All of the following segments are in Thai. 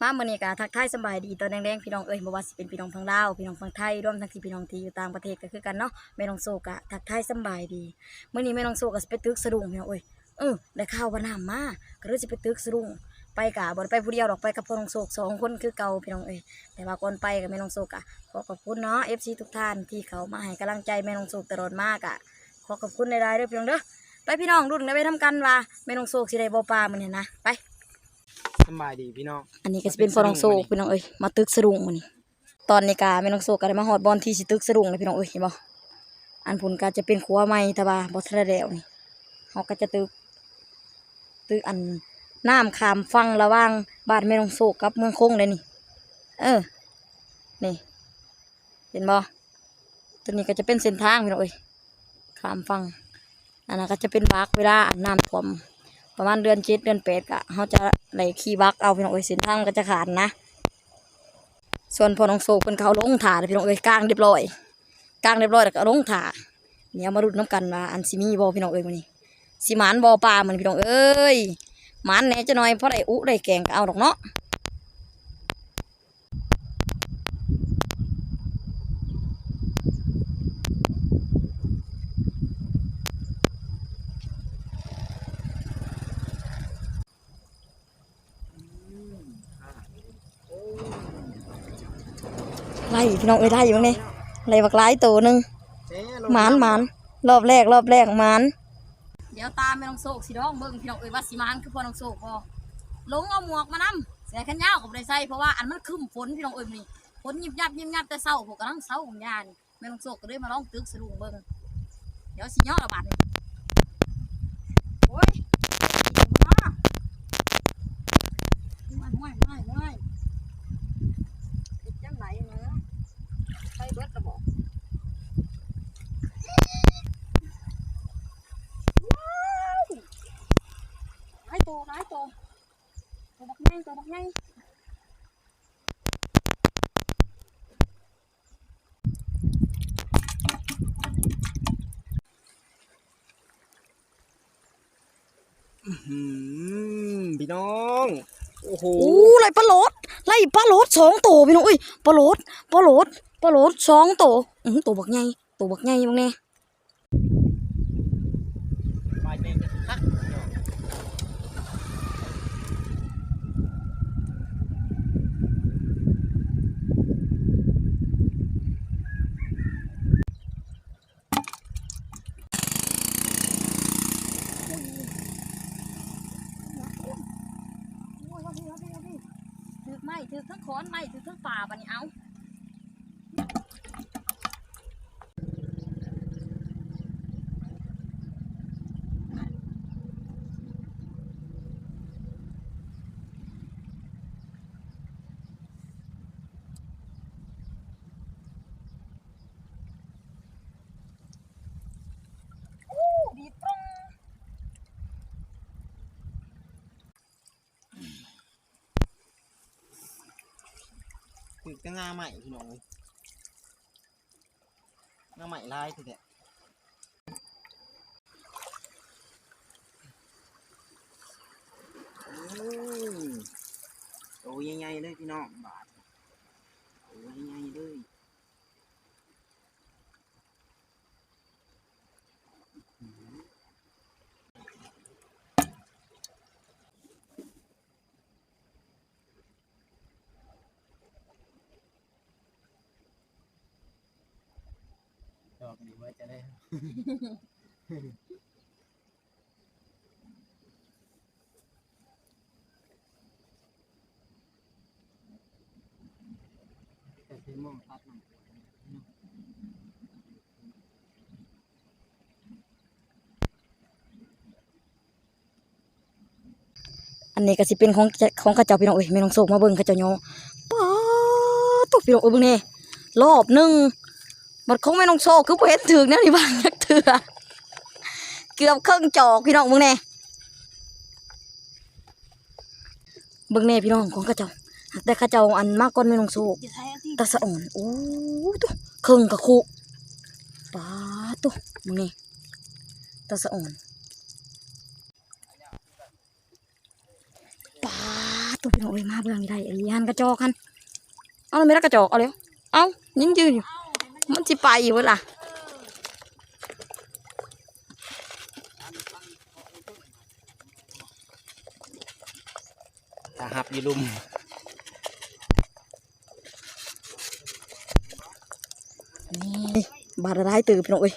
มาเมื่อนี้ก็ทักทายสบายดีตอนแดงๆพี่น้องเอ้ยบ่ว่าสิเป็นพี่น้องฝั่งลาวพี่น้องฝั่งไทยรวมทั้งที่พี่น้องที่อยู่ต่างประเทศก็คือกันเนาะแม่น้องโซกะทักทายสบายดีเมื่อนี้แม่น้องโซก็สิไปตึกสะดุ้งพี่น้องเอ้ยเออได้ข่าวว่าน้ำมาก็เลยสิไปตึกสะดุ้งไปกะบ่ได้ไปผู้เดียวดอกไปกับพ่อน้องโซกสองคนคือเก่าพี่น้องเอ้ยแต่ว่าก่อนไปกับแม่น้องโซกะขอขอบคุณเนาะ FC ทุกท่านที่เขามาให้กำลังใจแม่น้องโซกตลอดมากอะขอขอบคุณในรายด้อพี่น้องเด้อไปพี่น้องรุ่นได้ไปทำกันว่าแม่น้องโซกสิได้บ่ปลามื้อนี้นะไป สำบายดีพี่น้อง อันนี้ก็จะเป็นพอน้องโซกพี่น้องเอ้ยมาตึกสะดุ้งมันนี่ตอนนี้กาแม่น้องโซกก็ได้มาฮอดบอลที่สิตึกสะดุ้งเลยพี่น้องเอ้ยเห็นบ่อันผลก็จะเป็นขัวใหม่แต่ว่าบ่ทันได้แล้วนี่เฮาก็จะตึกตึกอันน้ำขามฟังระหว่างบ้านแม่น้องโซกกับเมืองคงเลยนี่ เออ นี่ เห็นบ่ตัวนี้ก็จะเป็นเส้นทางพี่น้องเอ้ยขามฟังอันนั้นก็จะเป็นบักเวลาน้ำท่วมประมาณเดือนเจ็ดเดือนแปดก็เขาจะไหลขี่บักเอาพี่น้องเอ้ยเส้นทางมันก็จะขาดนะ ส่วนพอน้องโซเป็นเขาลงถาพี่น้องเอ้ยกลางเรียบร้อยกลางเรียบร้อยแล้วก็ลงถาเนี่ยมารุดน้ำกันว่าอันซิมีบอพี่น้องเอ้ยมันนี่สิหมานบอปลาเหมือนพี่น้องเอ้ยหมานแหน่จะน้อยเพราะได้อุได้แกงก็เอาดอกเนาะ ล่พี่น้องเอ้ยไล่อยู่นี่ไล่บักหลายตัวหนึ่งเจ๊ลงหมานหมานรอบแรกรอบแรกหมานเดี๋ยวตามไปน้องโศกสิน้องเบิ่งพี่น้องเอ้ยว่าสิหมานคือพอน้องโศกพอลงเอาหมวกมานำเสียขันยาวกับได้ใส่เพราะว่าอันมันครึ้มฝนพี่น้องเอ้ยนี่ฝนยิบยับยิบยับแต่เศร้าพวกกำลังเศร้าของยานแม่น้องโศกก็เลยมาลองตึกสรุงเบิ่งเดี๋ยวสิย่อระบาดนี่โอ้ยมาไม่ไม่ไม่ไม่ติดจังไหนเนาะใส่เบิดกระบอก หลายตัวหลายตัวตัวบักใหญ่ตัวบักใหญ่อืมพี่น้องโอ้โหโอ้ไล่ปลาโหลดไล่ปลาโหลดสองตัวพี่น้องเอ้ยปลาโหลดปลาโหลดปลาโหลดสองตัวอือตัวบักใหญ่ตัวบักใหญ่บักแน่ ปลายแมงจะคัก โอ้ยเอาพี่เอาพี่เอาพี่ถือไค้อนไม้ถือทั้งป่าบันนี้เอาดีตรง คือจะงาใหม่พี่น้องเลยงาใหม่ลายทีเดียวโอ้ยใหญ่ๆเลยพี่น้องบาทโอ้ยใหญ่ๆเลย ดอกนี้ไว้จะได้ แต่ที่ม่วงพัดมันอันนี้ก็สิเป็นของของข้าเจ้าพี่น้องเอ้ยแม่น้องโศกมาเบิ่งข้าเจ้าโยป้าตกพี่น้องเอ้ยเบิ่งนี่รอบหนึ่งบัดของแม่น้องโศกคือบ่เห็นถึงแนวนี่บ้างจักเถื่อ เกือบครึ่งจอกพี่น้องเบิ่งแน่เบิ่งแน่พี่น้องของข้าเจ้าแต่ข้าเจ้าอันมากก่อนแม่น้องโศกตาสะอ่อนโอ้ตัวครึ่งกระคุป้าตัวเบิ่งนี่ตาสะอ่อนป้าตัวพี่น้องเอ้ยมาเบื้องนี่ได้ไอ้ยันกระจอกกันเอาเลยไม่ได้กระจอกเอาเร็วเอายิงยืนอยู่มันจิไปอยู่เวล่ะ ถ้าหับอยีลุมนี่บาดร้ายตื่นพี่น้องเอ้ย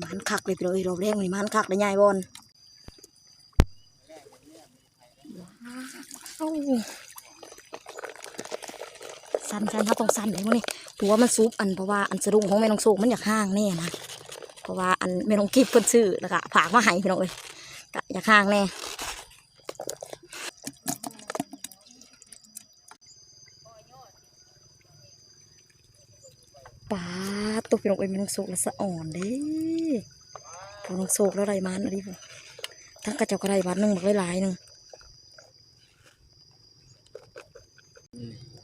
มันคักเลยพี่น้องเอ้ยรอบแรกนี่มันคักได้ใหญ่บอลว้าวสั้นสันเขาต้องสั้นเลยพวกนี้เพราะว่ามันซุปอันเพราะว่าอันสะดุ้งของแม่น้องโศกมันอยากห่างแน่นะเพราะว่าอันแม่น้องกิฟเพิ่นซื้อแล้วก็ผากมาให้พี่น้องเอ้ยอยากห่างแน่ป้าด ตัวพี่น้องเอ้ยม่น้องโศกแล้วสะอ่อนเด้พอน้องโศกแล้วไรมันอะไรพวกทั้งกระเจ้ากระไรบาทหนึ่งบักหลายหนึ่ง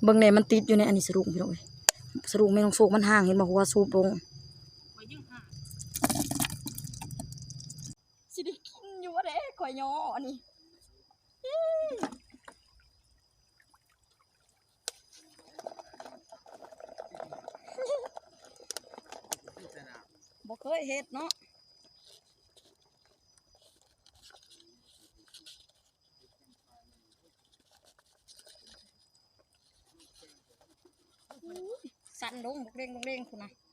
เบื้องในมันติดอยู่ในอันนี้สรุปพี่น้องเอ้ยสรุปไม่ต้องโศกมันห่างเห็นบอกว่าสูบลงสิได้กินอยู่ว่าเด้ข่อยยออันนี้บ่ เคยเห็ดเนาะสั่นลงบุกเร่งบุกเร่งคุณนะ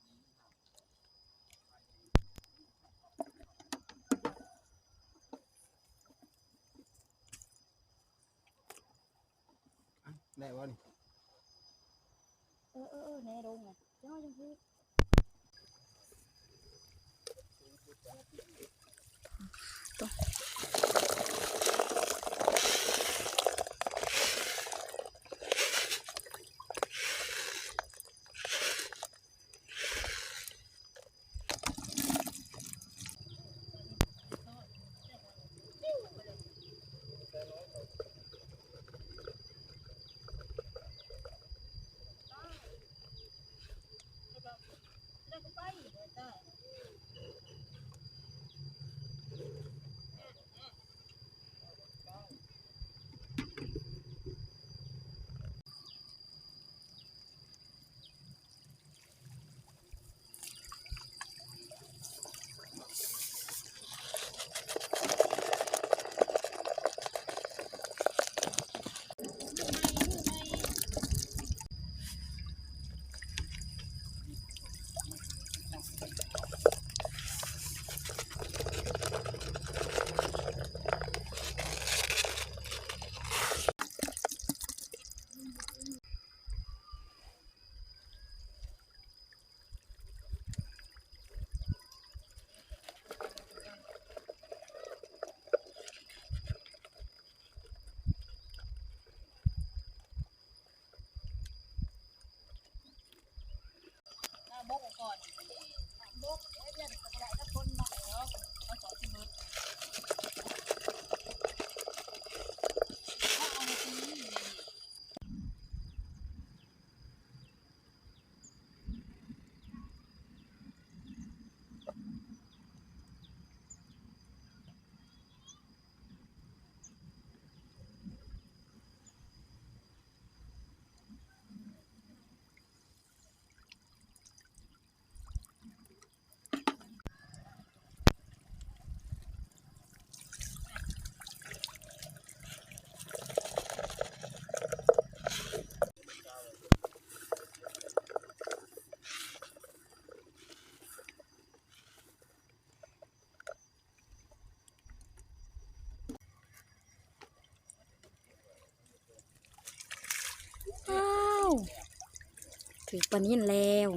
ถือปลานิ่นแล้ว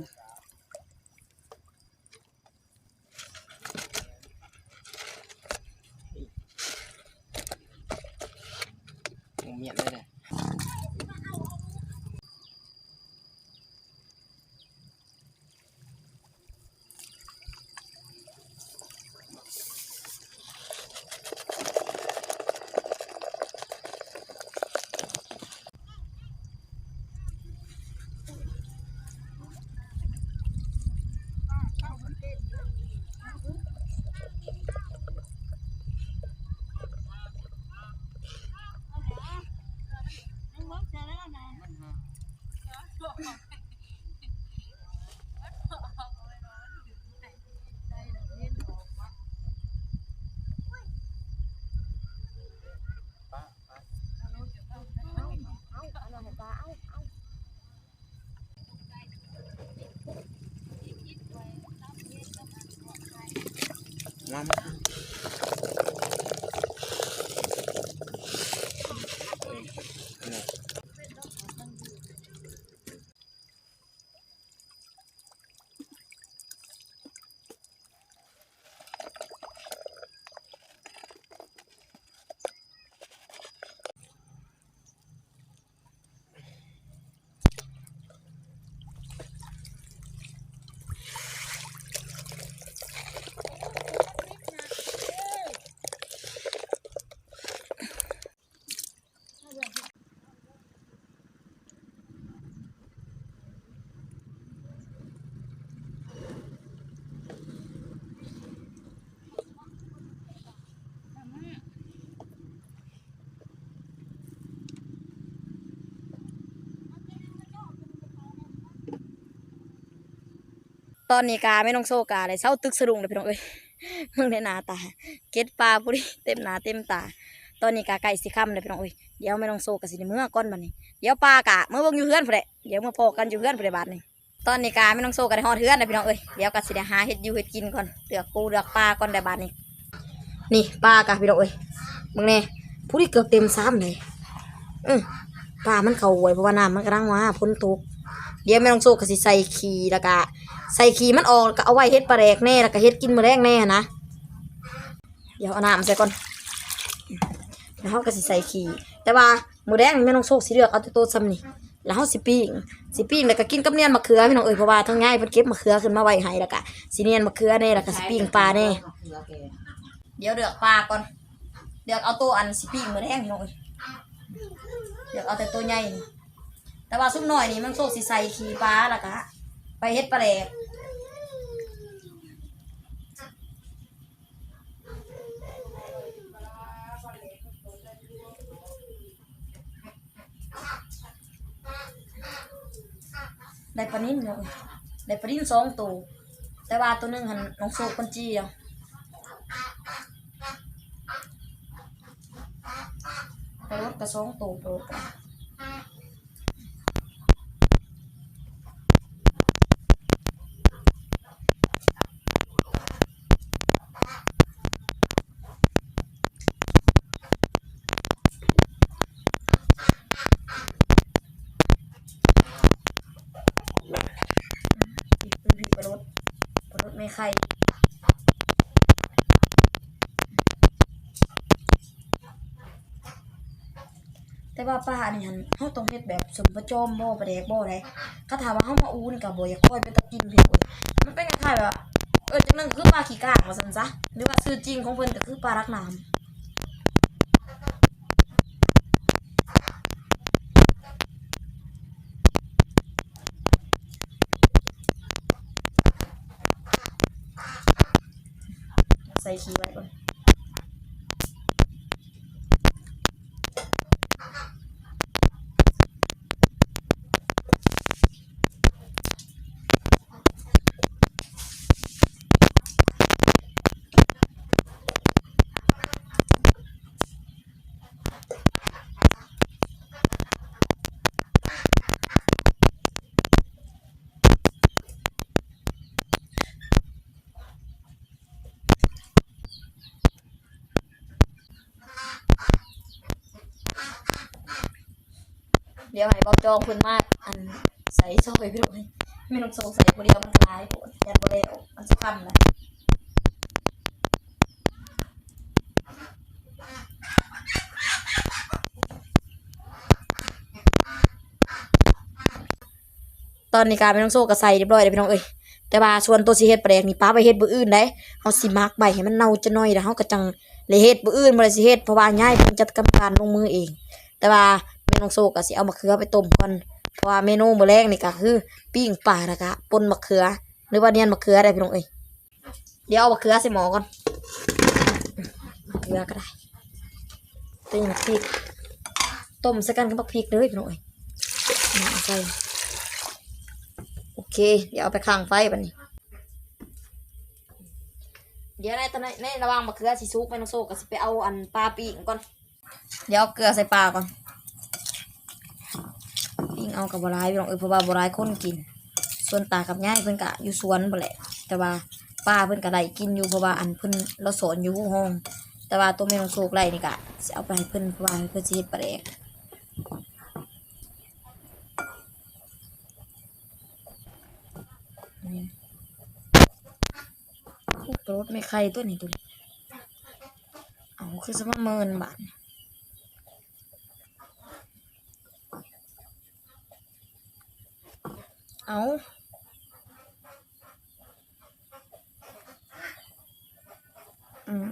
ม ตอนนี้กาไม่ต้องโซกาเลยเช้าตึกสะดุ้งเลยพี่น้องเอ้ยมึงในหนาตา เก็ดปลาพุดิเต็มหนาเต็มตา ตอนนี้กาไก่สิค่ำเลยพี่น้องเอ้ยเดี๋ยวไม่ต้องโซกะสิเมื่อก้อนบัดนี้เดี๋ยวปลากะเมื่อเบิ่งอยู่เฮือนพุ่นแหลเดี๋ยวเมื่อพอกันอยู่เฮือนพุ่นแหลบาดนี้ตอนนี้กาไม่ต้องโซกันในฮอดเฮือนเลยพี่น้องเอ้ยเดี๋ยวกะสิได้หาเฮ็ดอยู่เฮ็ดกินก่อนเลือกปูเลือกปลาก่อนได้บาดนี้นี่ปลากะพี่น้องเอ้ยมึงแน่ผู้ที่เกือบเต็มซ้ำเลยอือปลามันเข้าหวยเพราะว่าน้ำมันกำลังมาพ้นตก เดี๋ยวไม่ต้องโซกะสิใส่ขีแล้วก็ใส่ขีมันออกแล้วก็เอาไว้เฮ็ดปลาแดกแน่แล้วก็เฮ็ดกินมื้อแรงแน่นะเดี๋ยวเอาน้ำใส่ก่อนแล้วเขาก็สิใส่ขีแต่ว่ามือแรงนี่ไม่ต้องโซกสิเลือกเอาแต่โตซ้ำนี่แล้วเขาสิปิ้งสิปิ้งแล้วก็กินกับเนียนมะเขือพี่น้องเอ้ยเพราะว่าทั้งง่ายเพิ่นเก็บมะเขือขึ้นมาไว้ให้แล้วก็สิเนียนมะเขือแน่แล้วก็สิปิ้งปลาแน่เดี๋ยวเลือกปลาก่อนเลือกเอาตัวอันสิปิ้งมือแรงพี่น้องเอ้ยเลือกเอาแต่ตัวใหญ่ แต่ว่าซุปหน่อยนี่มันโซกสิใส่ขี้ปลาล้วก็ไปเฮ็ดปลาแดกได้ปลานิ่นเลยได้ปลานิ่นสองตัวแต่ว่าตัวนึงหันน้องโซกคนจีอาไปรถกระสองตัวไปรถกันผิดผิดไปรถไปรถไม่ ใคร แต่ว่าป้านี่หันเขาต้องเฮ็ดแบบสมประจอมบ่ประแดกบ่ได้เขาถามว่าเขามาอูนกับบ่อยากค่อยไปตะกินเพิ่นเว้ยมันเป็นคล้ายๆแบบเออจังนั้นคือปลาขี้กากว่าซั่นซะหรือว่าชื่อจริงของเพิ่นก็คือปลารักน้ำ ใส่ขี้ไว้ก่อน เดี๋ยวให้เบาจองเพิ่นมากอันใส่ซอยพี่น้องเอ้ยไม่ต้องสงสัยบ่เดียวมันคลายโพดยันบ่แล้วมันสิค่ำแล้วตอนนี้การไม่ต้องโซ่กระใส่เรียบร้อยเลยพี่น้องเอ้ยแต่ว่าส่วนตัวสิเฮ็ดแปลกนี่ป้าไปเฮ็ดบื้ออื่นได้เฮาสิมักใบให้มันเน่าจะน้อยแล้วเฮาก็จังเลยเฮ็ดบื้ออื่นบ่ได้สิเฮ็ดเพราะว่าย่ายเพิ่นจัดการการลงมือเอง แต่ว่า น้องโซก็สิเอามะเขือไปต้มก่อนเพราะว่าเมนูมื้อแรกนี่ก็คือปิ้งปลาแล้วก็ป่นมะเขือหรือว่าเนียนมะเขือได้พี่น้องเอ้ยเดี๋ยวเอามะเขือใส่หม้อก่อนมะเขือก็ได้ตีมะพริกต้มใส่กันกับมะพริกเลยพี่น้องเอ้ยเอาใส่โอเค เดี๋ยวเอาไปข้างไฟบันนี้เดี๋ยวในตอนนี้ในระหว่างมะเขือสิซุกไม่ต้องโซกก็สิไปเอาอันปลาปีกก่อน เดี๋ยวเกลือใส่ปลาก่อน ปิ้งเอากับบรายพี่น้องเออเพราะว่าบรายคนกิน ส่วนตากับย่ายเพิ่นกะอยู่สวนบ่แหละ แต่ว่าป้าเพิ่นก็ได้กินอยู่เพราะว่าอันเพิ่นเราสอนอยู่ห้อง แต่ว่าตัวแม่น้องโชคไล่นี่ก็สิเอาไปให้เพิ่นเพราะว่าเพิ่นสิเฮ็ดปลาแดกนี่โอ้ตัวรถไม่ใครตัวนี้ตัวนี้เอาคือสมาเมินบาท เอาอืม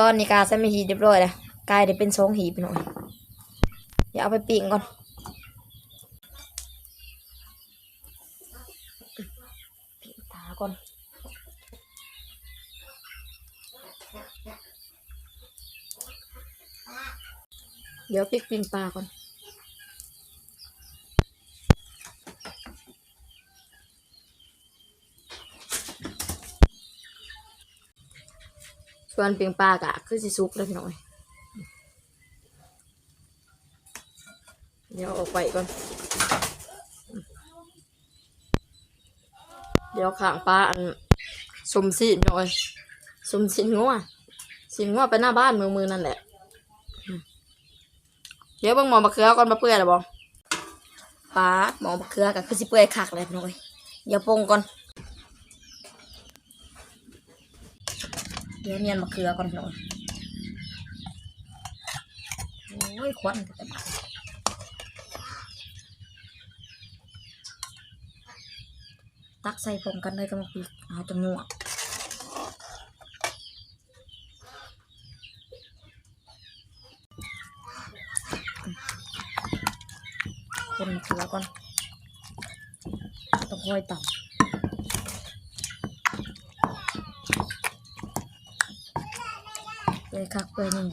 ตอนนี้กาใส่ไม่หีเรียบร้อยแล้วกายเดี๋ยวเป็นสองหีไปหน่อยเดี๋ยวเอาไปปิ้งก่อนปิ้งปลาก่อนเดี๋ยวพริกปิ้งปลาก่อน ส่วนเปิ้งปลากะคือสิซุกแล้วพี่น้อย เดี๋ยวออกไปก่อน เดี๋ยวข้างปลาอันสมสินหน่อยสมสินงัวสินงัวไปหน้าบ้านมือมือนั่นแหละ เดี๋ยวเบิ่งหมอมะเขือก่อนมาเปื่อยแล้วบ่ปลาหมอมะเขือก็คือสิเปื่อยคักเลยพี่น้อยเดี๋ยวปงก่อน เดี๋ยวเนียนมะเขือก่อนพี่อยโอ้ยควันก็จะมาตักใส่พร้อมกันเลยกับมะพริกเอาจนนัวคนมะเขือก่อนต้องค่อยต่ำเลย คักเลยหนึ่ง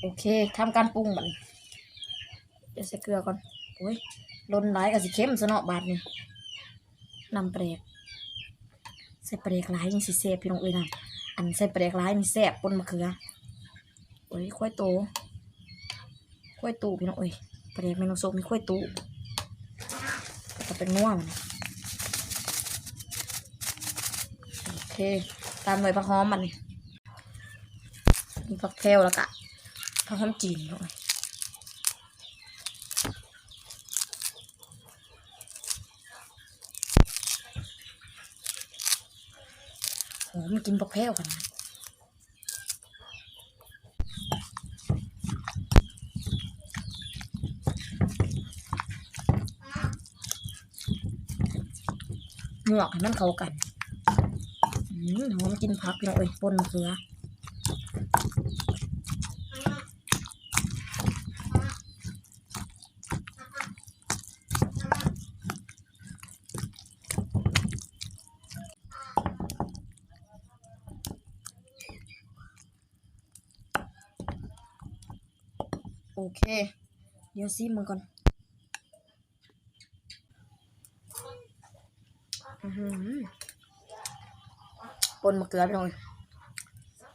โอเคทำการปรุงบันเดี๋ยวใส่เกลือก่อนโอ้ย ลนหลายกับสิเข้มซะเนาะบาดนี่นำเปรกใส่เปรกหลายยังสิเซฟพี่น้องเอ้ยนะอันใส่เปรกหลายนี่แซ่บปนมะเขือโอ้ยค่อยโตค่อยตูพี่น้องเอ้ยเปรกเมนูโซกมีค่อยตูก็เป็นนัวมันโอเค ตามด้วยผักหอมมันนี่มีผักแพรวแล้วก็ผักหอมจีนด้วยโอ้ มันกินผักแพรวขนาดเหงอกให้มันเข้ากันอืมหอมกินผักเลยปนเกลือ เค เดี๋ยวซีมันก่อนอือหือปนมะเกลือไปหน่อย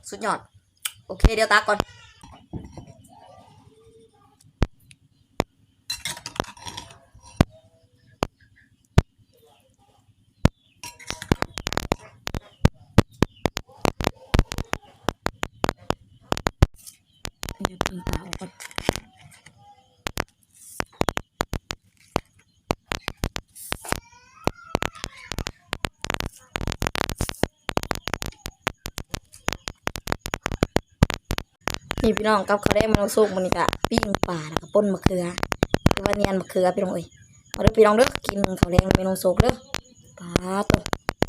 สุดยอด โอเค เดี๋ยวตากก่อน เดี๋ยวตีตาออกก่อน นี่พี่น้องกับเขาได้มันสุกมันนี่กะปิ้งปลาแล้วก็ป่นมะเขือคือว่าเนียนมะเขือพี่น้องเอ้ยเอาเด้อพี่น้องเด้อกินเขาแดงเมนูสุกเด้อปลาตัว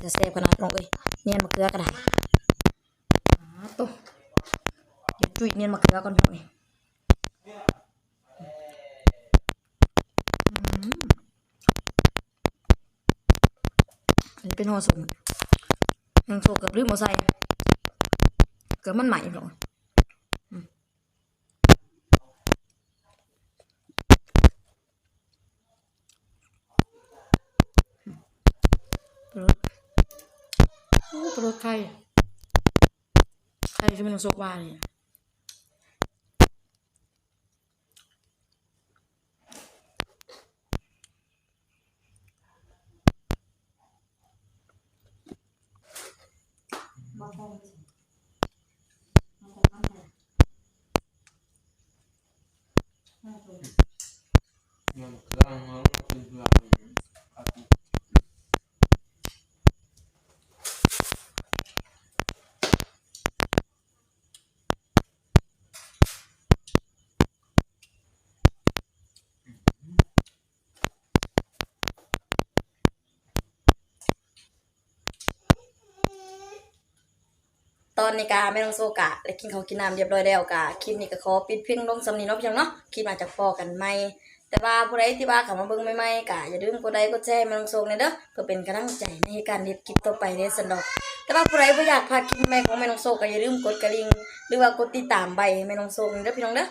จะแซ่บขนาดพี่น้องเอ้ยเนียนมะเขือก็ได้ปลาตัวเดี๋ยวจุยเนียนมะเขือก่อนพี่น้องเอ้ยอืมอันนี้เป็นห่อสมยังโซกับลืมอาใส่เกิดมันใหม่พี่น้อ รสไข่ไข่คือมันสุกว่านี่ยนเครื่องมันเป็นเครื่องอาทิ ต อนนี้กาไม่ต้องโซกะ และกินข้ากินน้ำเรียบร้อยแล้วกะคลิปนี้ก็ขอปิดเพียงลงสำนีเนาะพี่น้องเนาะคลิปอาจจะพอกันไหม่แต่ว่าผู้ใดที่ว่าเข้ามาเบิ่งใหม่ๆกะอย่าลืมกดไลค์กดแชร์แม่น้องโซกเลยเด้อเพื่อเป็นกำลังใจในการเฮ็ดคลิปต่อไปเด้อสันดอกแต่ว่าผู้ใดบ่อยากพลาดคลิปใหม่ของแม่น้องโซกก็อย่าลืมกดกระดิ่งหรือว่ากดติดตามใบแม่น้องโซกเด้อพี่น้องเด้อ